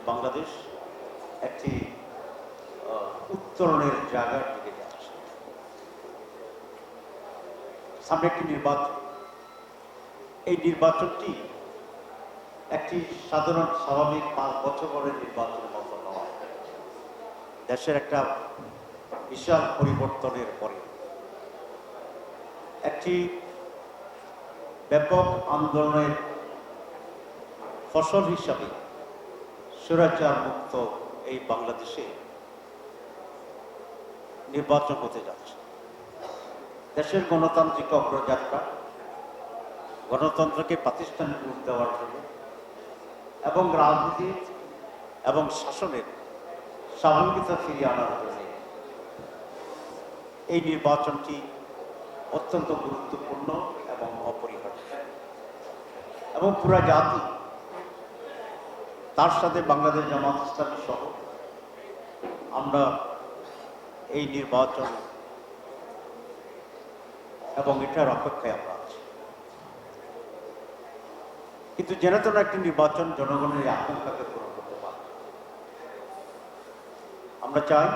যে বাংলাদেশ একটি উত্তরণের জায়গার দিকে যাচ্ছে। সামনে একটি নির্বাচন। এই নির্বাচনটি একটি সাধারণ স্বাভাবিক পাঁচ বছর পরের দেশের একটা বিশাল পরিবর্তনের পরে। একটি ব্যাপক আন্দোলনের ফসল হিসাবে স্বৈরাচার মুক্ত এই বাংলাদেশে নির্বাচন হতে যাচ্ছে। দেশের গণতান্ত্রিক অগ্রযাত্রা, গণতন্ত্রকে প্রাতিষ্ঠানিক রূপ দেওয়ার জন্য এবং রাজনীতি এবং শাসনের স্বাভাবিকতা ফিরিয়ে আনার জন্য এই নির্বাচনটি অত্যন্ত গুরুত্বপূর্ণ এবং অপরিহার্য। এবং পুরা জাতি তার সাথে বাংলাদেশ জামাত ইসলামী সহ আমরা এই নির্বাচন এবং এটার অপেক্ষায় আমরা আছি। কিন্তু যেন তেন একটি নির্বাচন জনগণের আকাঙ্ক্ষাকে পূরণ করতে পারে। আমরা চাই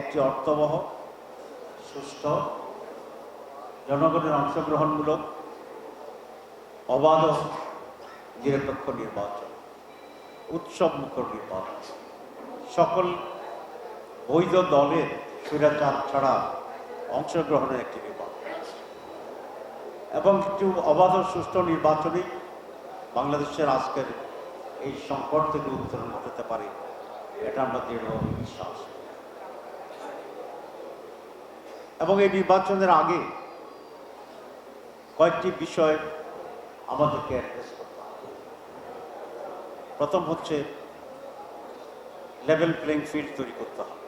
একটি অর্থবহ সুস্থ জনগণের অংশগ্রহণমূলক, অবাধ নিরপেক্ষ নির্বাচন, উৎসব মুখর নির্বাচন। সকল বৈধ দলের স্বৈরাচার ছাড়া অংশগ্রহণের একটি নির্বাচন এবং একটু অবাধ সুষ্ঠু নির্বাচনই বাংলাদেশের আজকের এই সংকট থেকে উত্তরণ ঘটাতে পারে, এটা আমরা দৃঢ়ভাবে বিশ্বাস। এবং এই নির্বাচনের আগে কয়েকটি বিষয় আমাদেরকে অ্যাড্রেস করতে প্রথম হচ্ছে লেভেল প্লেইং ফিল্ড তৈরি করতে হবে।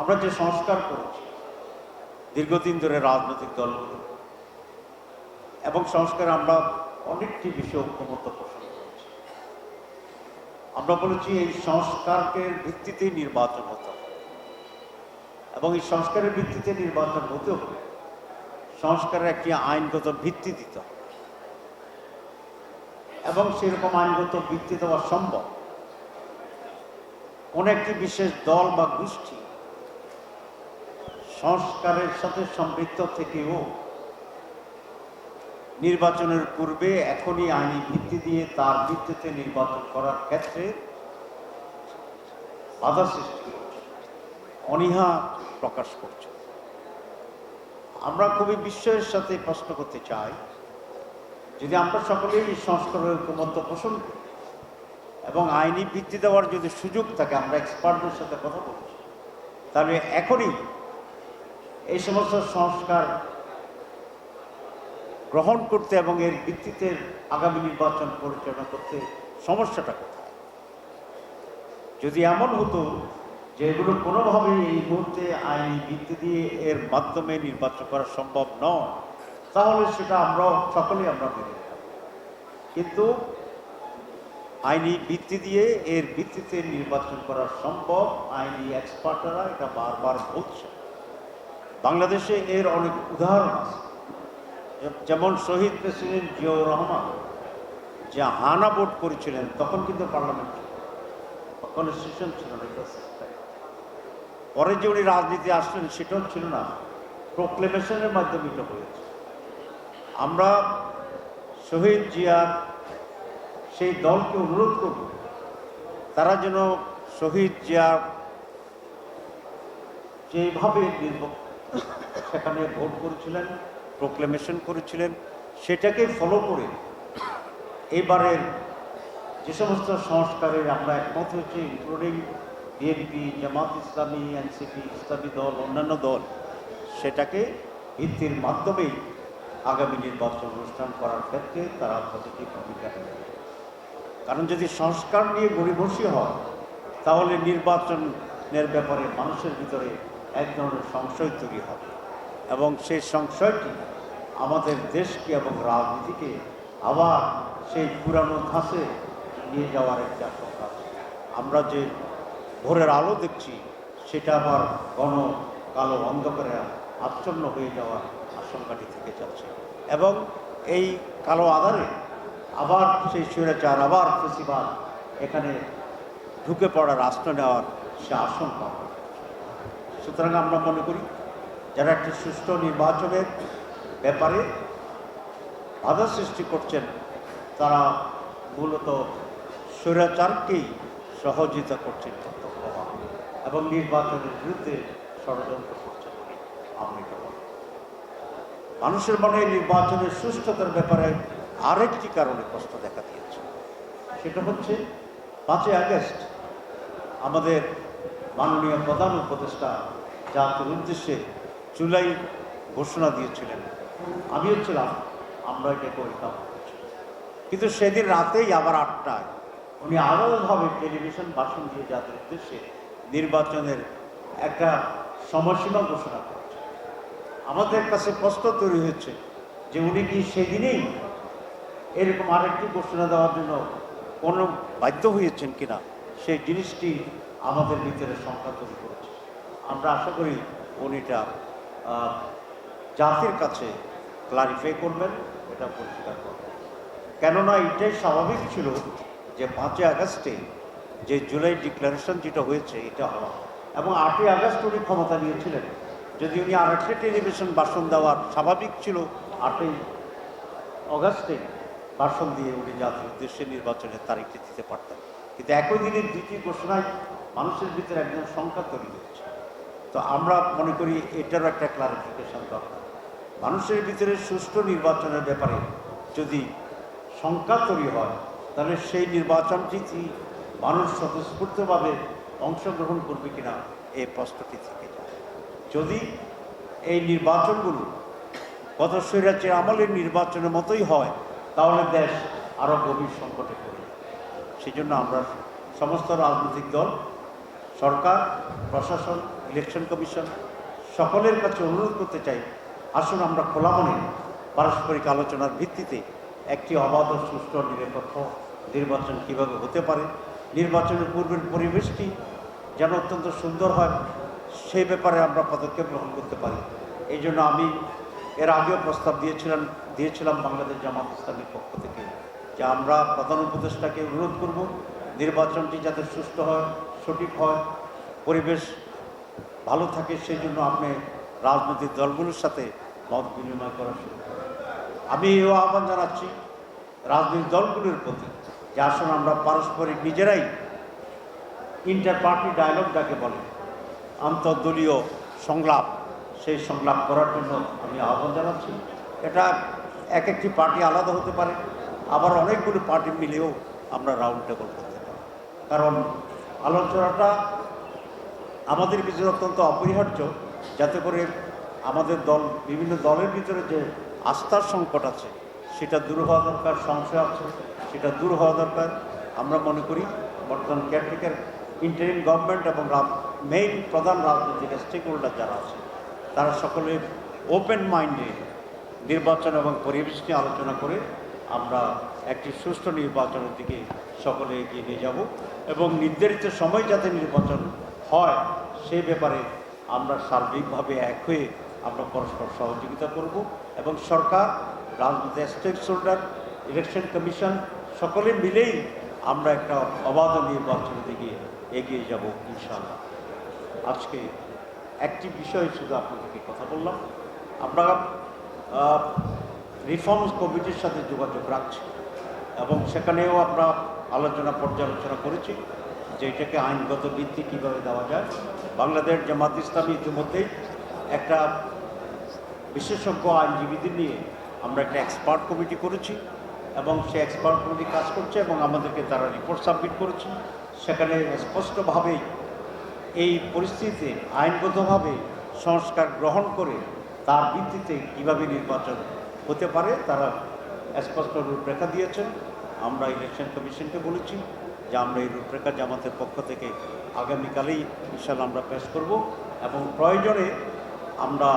আমরা যে সংস্কার করেছি, দীর্ঘদিন ধরে রাজনৈতিক দলগুলো, এবং সংস্কারে আমরা অনেকটি বিষয় ঐক্যমত পোষণ করেছি। আমরা বলেছি এই সংস্কারকে ভিত্তিতেই নির্বাচন হতে হবে। এবং এই সংস্কারের ভিত্তিতে নির্বাচন হতে হবে সংস্কারের একটি আইনগত ভিত্তি দিতে হবে। এবং সেরকম আইনগত ভিত্তি দেওয়া সম্ভব। কোন একটি বিশেষ দল বা গোষ্ঠী সংস্কারের সাথে সম্পৃক্ত থেকেও নির্বাচনের পূর্বে এখনই আইনি ভিত্তি দিয়ে তার ভিত্তিতে নির্বাচন করার ক্ষেত্রে বাধা সৃষ্টি অনীহা প্রকাশ করছে। আমরা খুবই বিস্ময়ের সাথে প্রশ্ন করতে চাই যদি আমরা সকলেই এই সংস্কারের ঐক্যমত্য পোষণ করি এবং আইনি ভিত্তি দেওয়ার যদি সুযোগ থাকে, আমরা এক্সপার্টদের সাথে কথা বলছি তাহলে এখনই এই সমস্ত সংস্কার গ্রহণ করতে এবং এর ভিত্তিতে আগামী নির্বাচন পরিচালনা করতে সমস্যাটা কোথায়? যদি এমন হতো যে এগুলো কোনোভাবেই এই মুহূর্তে আইনি ভিত্তি দিয়ে এর মাধ্যমে নির্বাচন করা সম্ভব নয় তাহলে সেটা আমরা সকলেই আমরা মেনে কিন্তু আইনি ভিত্তি দিয়ে, এর ভিত্তিতে নির্বাচন করা সম্ভব, আইনি এক্সপার্টরা এটা বারবার বলছে। বাংলাদেশে এর অনেক উদাহরণ আছে। যেমন শহীদ প্রেসিডেন্ট জিয়াউর রহমান, যে হানা ভোট করেছিলেন, তখন কিন্তু পার্লামেন্ট কনস্টিটিউশন ছিল না পরে যে উনি রাজনীতি আসলেন, সেটাও ছিল না। প্রোক্লেমেশনের মাধ্যমে এটা হয়েছে। আমরা শহীদ জিয়ার সেই দলকে অনুরোধ করব, তারা যেন শহীদ জিয়া যেভাবে সেখানে ভোট করেছিলেন প্রোক্লেমেশন করেছিলেন, সেটাকে ফলো করে এবারের যে সমস্ত সংস্কারের আমরা একমত হয়েছি including BNP Jamaat Islami NCP ইসলামী দল, অন্যান্য দল, সেটাকে ভিত্তির মাধ্যমেই আগামী নির্বাচন অনুষ্ঠান করার ক্ষেত্রে তারা পজিটিভ ভূমিকা নেবে। কারণ যদি সংস্কার নিয়ে গরিবসী হয়, তাহলে নির্বাচনের ব্যাপারে মানুষের ভিতরে এক ধরনের সংশয় তৈরি হবে। এবং সেই সংশয়টি আমাদের দেশকে এবং রাজনীতিকে আবার সেই পুরানো ধাঁচে নিয়ে যাওয়ার একটা আশঙ্কা আমরা যে ভোরের আলো দেখছি, সেটা আবার ঘন কালো অন্ধকারে আচ্ছন্ন হয়ে যাওয়ার আশঙ্কাটি থেকে যাচ্ছে। এবং এই কালো আধারে আবার সেই স্বৈরাচার, আবার ফেসিবাদ এখানে ঢুকে পড়ার আশ্রয় নেওয়ার সে আশঙ্কা। সুতরাং আমরা মনে করি, যারা একটি সুষ্ঠু নির্বাচনের ব্যাপারে বাধা সৃষ্টি করছেন, তারা মূলত স্বৈরাচারকেই সহযোগিতা করছেন, এবং নির্বাচনের বিরুদ্ধে ষড়যন্ত্র করছেন। আমি করি। মানুষের মনে নির্বাচনের সুস্থতার ব্যাপারে আরেকটি কারণে কষ্ট দেখা দিয়েছে। সেটা হচ্ছে পাঁচই আগস্ট আমাদের মাননীয় প্রধান উপদেষ্টা জাতির উদ্দেশ্যে জুলাই ঘোষণা দিয়েছিলেন। আমিও ছিলাম আমরা এটাকে ওয়েলকাম করেছি। কিন্তু সেদিন রাতেই আবার আটটায় উনি আলাদাভাবে টেলিভিশন ভাষণ দিয়ে জাতির উদ্দেশ্যে নির্বাচনের একটা সময়সীমা ঘোষণা করেছেন আমাদের কাছে প্রশ্ন তৈরি হয়েছে যে উনি কি সেদিনেই এরকম আরেকটি ঘোষণা দেওয়ার জন্য কোনো বাধ্য হয়েছেন কিনা, সেই জিনিসটি আমাদের ভিতরে সংখ্যা তৈরি করেছে। আমরা আশা করি উনিটা জাতির কাছে ক্লারিফাই করবেন, এটা পরিষ্কার করবেন। কেননা এটাই স্বাভাবিক ছিল যে পাঁচই আগস্টে যে জুলাই ডিক্লারেশন যেটা হয়েছে, এটা হওয়া। এবং আটই আগস্ট উনি ক্ষমতা নিয়েছিলেন। যদি উনি আরেকটি টেলিভিশন ভাষণ দেওয়ার স্বাভাবিক ছিল, আটই অগাস্টে ভাষণ দিয়ে উনি জাতির উদ্দেশ্যে নির্বাচনের তারিখটি দিতে পারতেন। কিন্তু একই দিনের দ্বিতীয় ঘোষণায় মানুষের ভিতরে একজন সংখ্যা তৈরি হচ্ছে তো আমরা মনে করি এটারও একটা ক্লারিফিকেশন দরকার। মানুষের ভিতরে সুষ্ঠু নির্বাচনের ব্যাপারে যদি সংখ্যা তৈরি হয়, তাহলে সেই নির্বাচনটি মানুষ স্বতঃস্ফূর্তভাবে অংশগ্রহণ করবে কিনা, এই প্রশ্নটি থেকে যদি এই নির্বাচনগুলো গত স্বৈরাচার আমলের নির্বাচনের মতোই হয়, তাহলে দেশ আরও গভীর সংকটে পড়ে যাবে। সেই জন্য আমরা সমস্ত রাজনৈতিক দল, সরকার, প্রশাসন ইলেকশন কমিশন সকলের কাছে অনুরোধ করতে চাই, আসুন আমরা খোলা মনে পারস্পরিক আলোচনার ভিত্তিতে একটি অবাধ সুষ্ঠু নিরপেক্ষ নির্বাচন কীভাবে হতে পারে, নির্বাচনের পূর্বের পরিবেশটি যেন অত্যন্ত সুন্দর হয় সেই ব্যাপারে আমরা পদক্ষেপ গ্রহণ করতে পারি এই জন্য আমি এর আগেও প্রস্তাব দিয়েছিলাম দিয়েছিলাম বাংলাদেশ জামাত ইসলামের পক্ষ থেকে যে আমরা প্রধান উপদেষ্টাকে অনুরোধ করব, নির্বাচনটি যাতে সুস্থ হয়, সঠিক হয়, পরিবেশ ভালো থাকে, সেই জন্য আপনি রাজনৈতিক দলগুলোর সাথে মত বিনিময় করা শুরু। আমি এও আহ্বান জানাচ্ছি রাজনৈতিক দলগুলোর প্রতি যে আসুন আমরা পারস্পরিক নিজেরাই ইন্টার পার্টি ডায়লগ যাকে বলে আন্তর্দলীয় সংলাপ, সেই সংলাপ করার জন্য আমি আহ্বান জানাচ্ছি। এটা এক একটি পার্টি আলাদা হতে পারে, আবার অনেকগুলো পার্টি মিলেও আমরা রাউন্ড টেবল করতে পারি। কারণ আলোচনাটা আমাদের ভিতরে অত্যন্ত অপরিহার্য, যাতে করে আমাদের দল, বিভিন্ন দলের ভিতরে যে আস্থার সংকট আছে, সেটা দূর হওয়া দরকার, সংশয় আছে, সেটা দূর হওয়া দরকার। আমরা মনে করি, বর্তমান কেয়ারটেকার ইন্টারিম গভর্নমেন্ট এবং মেইন প্রধান রাজনৈতিক স্টেক হোল্ডার যারা আছে, তারা সকলে ওপেন মাইন্ডে নির্বাচন এবং পরিবেশ নিয়ে আলোচনা করে আমরা একটি সুষ্ঠু নির্বাচনের দিকে সকলে এগিয়ে নিয়ে যাব এবং নির্ধারিত সময় যাতে নির্বাচন হয়, সে ব্যাপারে আমরা সার্বিকভাবে এক হয়ে আমরা পরস্পর সহযোগিতা করব এবং সরকার, রাজনৈতিক স্টেক হোল্ডার ইলেকশন কমিশন সকলে মিলেই আমরা একটা অবাধ নির্বাচনের দিকে এগিয়ে যাব ইনশাআল্লাহ। আজকে একটি বিষয় শুধু আপনাদেরকে কথা বললাম। আমরা রিফর্মস কমিটির সাথে যোগাযোগ রাখছি এবং সেখানেও আমরা আলোচনা পর্যালোচনা করেছি যে এটাকে আইনগত ভিত্তি কীভাবে দেওয়া যায়। বাংলাদেশ জামাত ইসলামী ইতিমধ্যেই একটা বিশেষজ্ঞ আইনজীবীদের নিয়ে আমরা একটা এক্সপার্ট কমিটি করেছি এবং সে এক্সপার্ট কমিটি কাজ করছে এবং আমাদেরকে তারা রিপোর্ট সাবমিট করেছে। সেখানে স্পষ্টভাবেই এই পরিস্থিতিতে আইনগতভাবে সংস্কার গ্রহণ করে তার ভিত্তিতে কীভাবে নির্বাচন হতে পারে তারা স্পষ্ট রূপরেখা দিয়েছেন। আমরা ইলেকশন কমিশনকে বলেছি যে আমরা এই রূপরেখা জামাতের পক্ষ থেকে আগামীকালেই ইনশাল্লাহ আমরা পেশ করব এবং প্রয়োজনে আমরা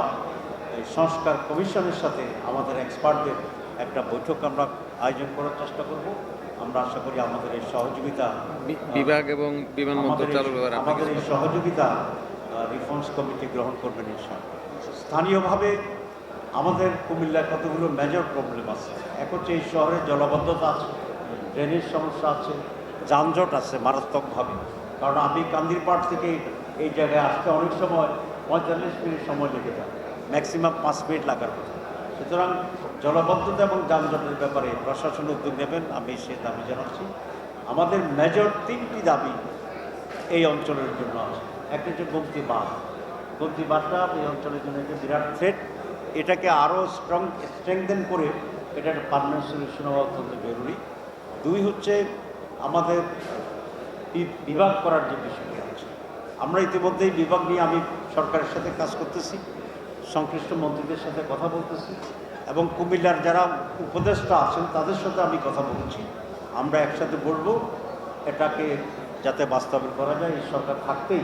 সংস্কার কমিশনের সাথে আমাদের এক্সপার্টদের একটা বৈঠক আমরা আয়োজন করার চেষ্টা করব। আমরা আশা করি আমাদের এই সহযোগিতা বিভাগ এবং বিমানবন্দর আমাদের এই- ব্যাপারে আমাদের এই সহযোগিতা রিফর্মস কমিটি গ্রহণ করবেন ইনশাআল্লাহ। স্থানীয়ভাবে আমাদের কুমিল্লায় কতগুলো মেজর প্রবলেম আছে? এক হচ্ছে এই শহরে জলবদ্ধতা আছে ড্রেনেজ সমস্যা আছে যানজট আছে মারাত্মকভাবে। কারণ আমি কান্দিরপাড় থেকে এই জায়গায় আসতে অনেক সময় পঁয়তাল্লিশ মিনিট সময় লেগে যায়। ম্যাক্সিমাম পাঁচ মিনিট লাগার কথা। সুতরাং জলবদ্ধতা এবং যানজটের ব্যাপারে প্রশাসন উদ্যোগ নেবেন, আমি সে দাবি জানাচ্ছি। আমাদের মেজর তিনটি দাবি এই অঞ্চলের জন্য আছে। একটা হচ্ছে গোমতি বাঁধ। গোমতি বাঁধটা এই অঞ্চলের জন্য একটা বিরাট থ্রেট এটাকে আরও স্ট্রং স্ট্রেংথেন করে এটা একটা পারমানেন্ট সলিউশন হওয়া অত্যন্ত জরুরি। দুই হচ্ছে আমাদের বিভাগ করার যে বিষয়টা আছে। আমরা ইতিমধ্যেই বিভাগ নিয়ে আমি সরকারের সাথে কাজ করতেছি। সংশ্লিষ্ট মন্ত্রীদের সাথে কথা বলতেছি এবং কুমিল্লার যারা উপদেষ্টা আছেন, তাদের সাথে আমি কথা বলছি। আমরা একসাথে বলব, এটাকে যাতে বাস্তবায়ন করা যায়, এই সরকার থাকতেই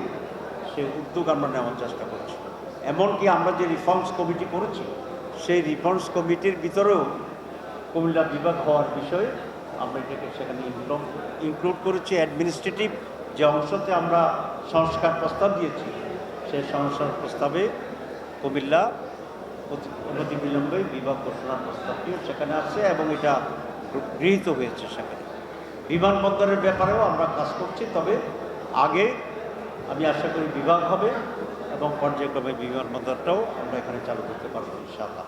সে উদ্যোগ আমরা নেওয়ার চেষ্টা করছি। এমনকি আমরা যে রিফর্মস কমিটি করেছি, সেই রিফর্মস কমিটির ভিতরেও কুমিল্লা বিভাগ হওয়ার বিষয়ে আমরা এটাকে সেখানে ইনক্লুড ইনক্লুড করেছি। অ্যাডমিনিস্ট্রেটিভ যে অংশতে আমরা সংস্কার প্রস্তাব দিয়েছি, সেই সংস্কার প্রস্তাবে কুমিল্লা অতি অনতি বিলম্বে বিবাহ ঘোষণার প্রস্তাবটিও সেখানে আছে এবং এটা গৃহীত হয়েছে সেখানে। বিমানবন্দরের ব্যাপারেও আমরা কাজ করছি, তবে আগে আমি আশা করি বিভাগ হবে এবং পর্যায়ক্রমে বিমানবন্দরটাও আমরা এখানে চালু করতে পারব ইনশাআল্লাহ।